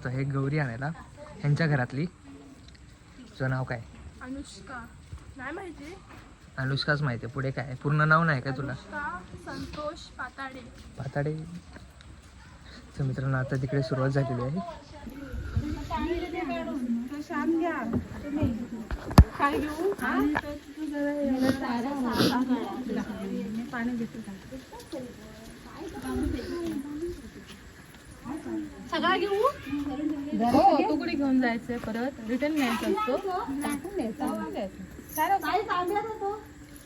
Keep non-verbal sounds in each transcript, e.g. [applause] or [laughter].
जातो आहे गौरी आणायला ह्यांच्या घरातली. तुझं नाव काय? अनुष्का. नाही माहिती. अनुष्काच माहिती आहे. पुढे काय? पूर्ण नाव नाही काय तुला? संतोष पाताडे. पाताडे. तर मित्रांनो आता तिकडे सुरुवात झालेली आहे. काय घेऊ? सगळा घेऊ? हो घेऊन जायचंय परत? रिटर्न असतो.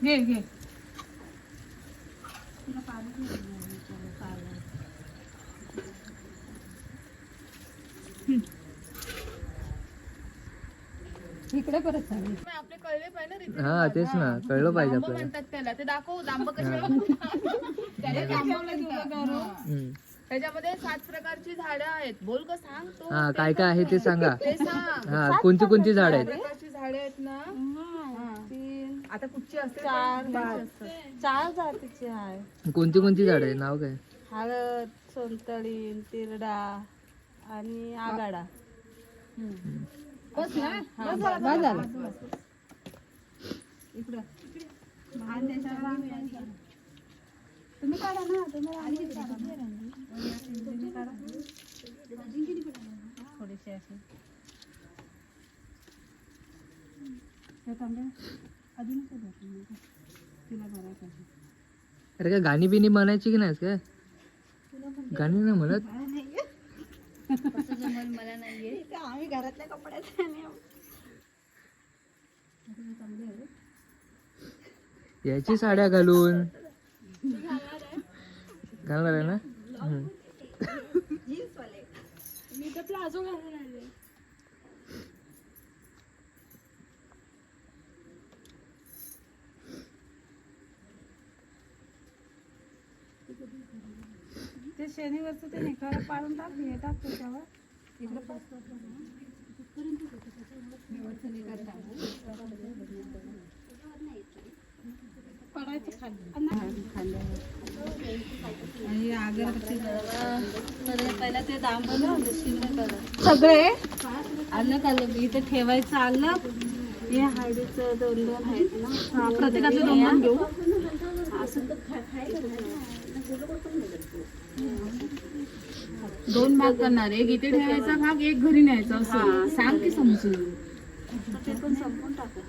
घे घे. इकडे परत चालेल आपले कळले पाहिजे हा तेच ना. कळलं पाहिजे आपल्याला. म्हणतात त्याला. ते दाखव दांब कसे [laughs] हम्म. त्याच्यामध्ये सात प्रकारची झाडं आहेत. बोल का सांग तो. हा काय काय आहे ते सांगा. ते सांग. हा कोणती कोणती झाड आहेत? प्रकारची झाडे आहेत ना? तीन. आता कुठची असते? चार चार जातीचे आहे. कोणती कोणती झाड आहे नाव काय? हळद सोनतळी तिरडा आणि आगाडा. बस ना. हा, बस झालं. तुम्ही काढा ना. तुम्ही आणि. थोडेसे असे अरे काय गाणी बिणी म्हणायची की नाही काय? गाणी नाही म्हणत? आम्ही घरातल्या कपड्यात याची साड्या घालून. घालणार आहे ना? मी तर प्लाझो घालून आले ते शनिवारचं ते निकाल पाडून टाक हे टाक त्याच्यावर. पडायचं खाली. आणि अगरबत्ती पहिला ते दांबलं सगळे? अलग अलग इथे ठेवायचं अलग हे हळदीचं दोन दोन आहेत ना. प्रत्येकाचे दोन दोन घेऊ. दोन भाग करणार एक इथे ठेवायचा भाग एक घरी न्यायचा असं. सांग की समजून. ते पण संपून टाका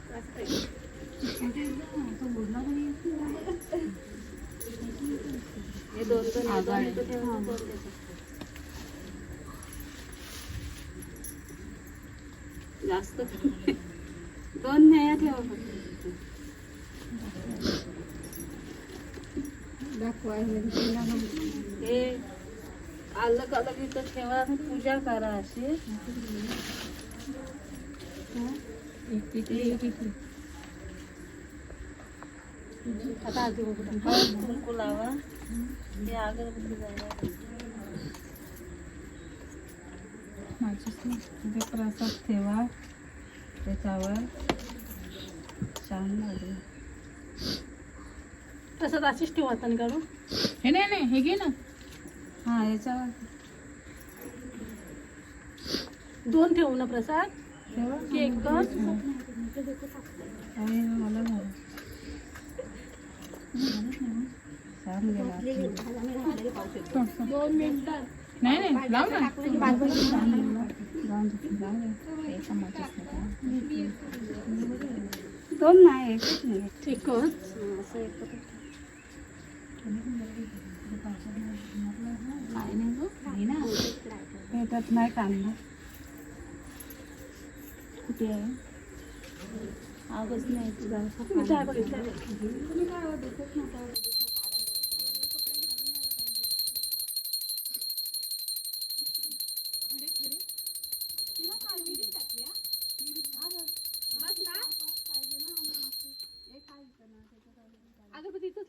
हे दोन दोन दोन इथे ठेवा, दोन त्याच्यात. जास्त कमी. दोन न्याया ठेवा फक्त. हे अलग अलग इथं ठेवा पूजा करा अशी आता हळद कुंकू लावा हे अगरबत्ती. ते प्रसाद ठेवा त्याच्यावर छान लागेल अशीच ठेवू हाताने काढून हे नाही नाही हे घे ना हा याच्यावर दोन ठेवू ना प्रसाद ठेवा की एकच आणि मला झालं छान गेला दोन मिनिटात नाही नाही लाव ना जाऊन दे, जाऊन दे. एका मातीत नका. दोन नाही एकच नाही एकच असं एकत्र काय नाही गं? नाही ना पेटात नाही काढलं कुठे आहे आगच नाही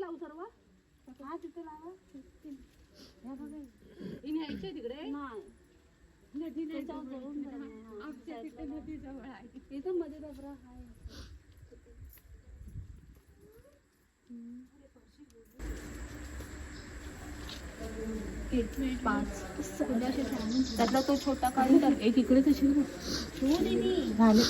लावू सर्व? हा तिथे लावा. इन यायचे तिकडे? नाही. त्याच्यावर जळून जाईल. हा, इथं मध्ये डबरा आहे. पाच. त्यातला तो छोटा काढून टाक एक इकडे तशी. झाले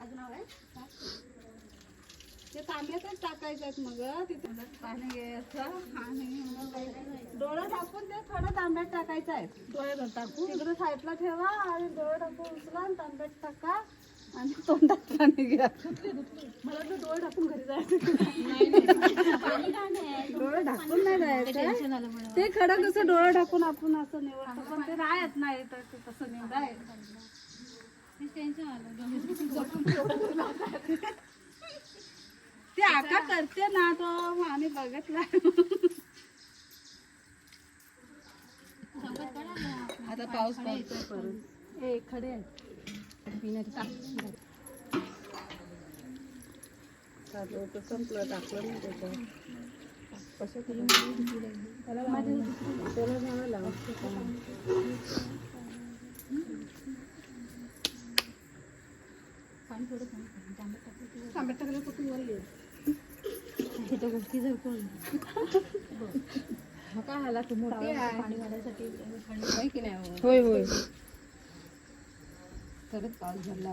अजून हवं आहे? ते तांब्यातच टाकायचं मग तिथे पाणी घ्यायचं आणि मग डोळं टाकून ते थोडं तांब्यात टाकायचं आहे. टाकू? तिकडे साईडला ठेवा आणि डोळं टाकून उचला आणि तांब्यात टाका. आणि तोंडात पाणी घ्या. मला वाटलं डोळे टाकून घरी जायचं. डोळं ढाकून नाही जायचं? ते खडं कसं डोळं ढाकून आपण असं निवडतो पण ते राहत नाही तर ते तसं निवडाय ते आका करते ना तो आम्ही बघितला आता पाऊस पडतोय परत. ए खडे आहेत. पिण्याचे टाक चालू होतं, संपलं टाकलं नाही त्याच्यावर त्याला झाडं लावायचं. तांब्यात टाकलं कुठून वर येईल? [laughs] काय आला? तू मोठी आहे. पाणी होय की नाही हो? होय होय. तरच पाऊस भरला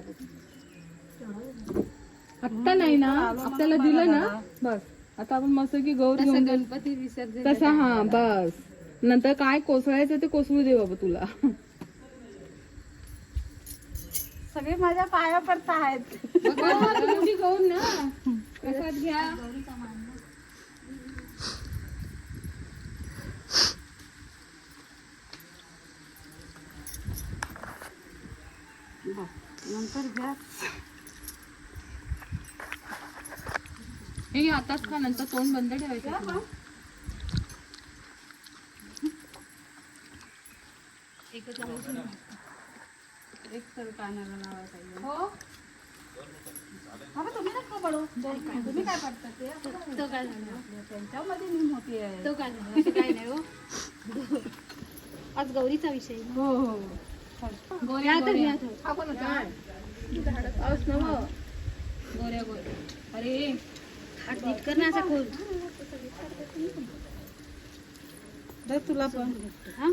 आत्ता नाही ना? आपल्याला दिलं ना? बस. आता आपण मस्त की गौर घेऊन. गणपती विसर्जन तसा हा बस. नंतर काय कोसळायचं ते कोसळू दे बाबा तुला. सगळे माझ्या पाया पडत आहेत गौर ना? प्रसाद घ्या. नंतर हे आताच खा नंतर तोंड बंद ठेवायचं. एक तर कानाला लावायला पाहिजे. हो? तुम्ही नका पडू. तुम्ही काय पडता ते? तो काय त्यांच्यामध्ये मी मोठी आहे. तो काय झालं? काय नाही हो. [laughs] आज गौरीचा विषय हो हो. गोऱ्या गोऱ्या. अरे नीट कर ना असा खोल. तुला पण. हा?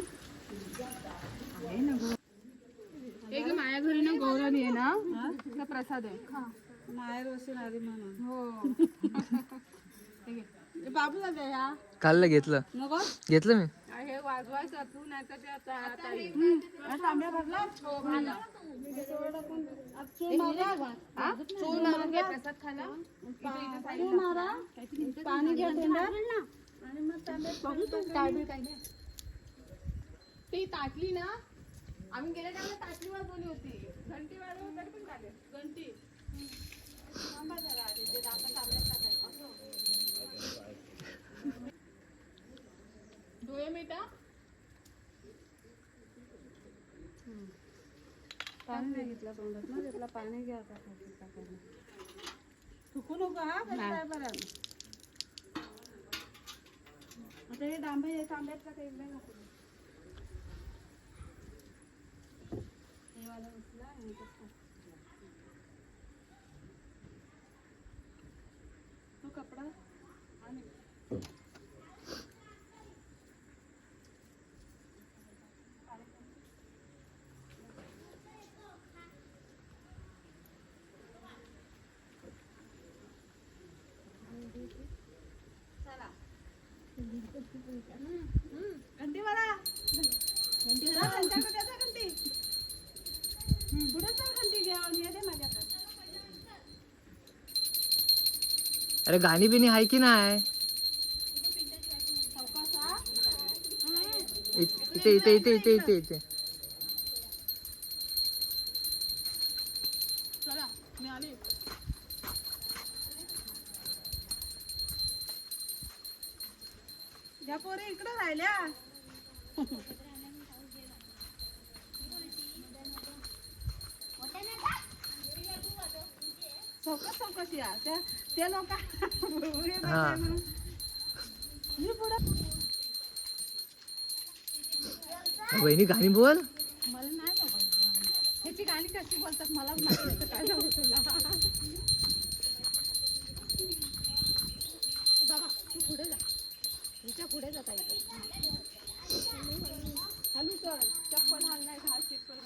एक माझ्या घरी ना गौरव आहे ना. त्याचा प्रसाद आहे. माहेर वसून आली म्हणून. हो. हे घे. ए, बाबूला द्या या. कालला घेतलं. नको? घेतलं मी. तू नाही तर आता. हा, तांब्या भरला मारून घे प्रसाद खाला मारा. पाणी घ्या ती ताटली ना आम्ही गेल्या टाइमला ताटली वाजवली होती. घंटी वाजवली तरी पण चालेल घंटी. नाही घेतलं तोंडात ना घेतलं पाणी घ्या आता खाली नको हा बरं आता हे तांबे हे तांब्यात का ते इकडे नको हे वाला उचला आणि तो कपडा आणि घंटी वाला घंटी वाला त्यांच्याकडे द्या जा घंटी पुढे चल घंटी घ्या दे माझ्याकडे अरे गाणी बिणी आहे की नाही? इथे इथे इथे इथे इथे इथे. चला मी आली. या पोरी इकडे राहिल्या. चौकस या. त्या लोक बहिणी गाणी बोल. मला नाही ह्याची गाणी कशी बोलतात मला तुला? बाबा तू पुढे जा. हिच्या पुढे जाता हलू कर चप्पल हाल नाही चिप्पल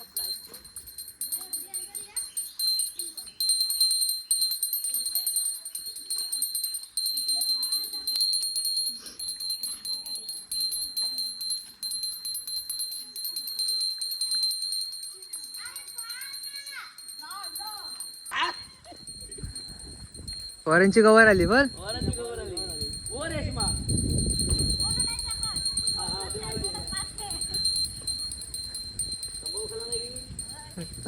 ऑरेंजची गवार आली बर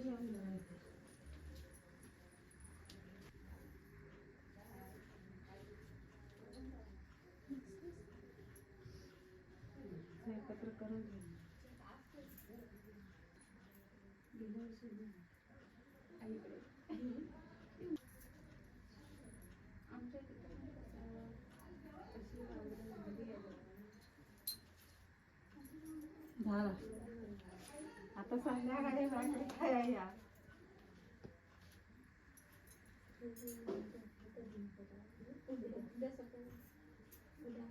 पण झाला आता संध्याकाळी खायला उद्या सकाळी उद्या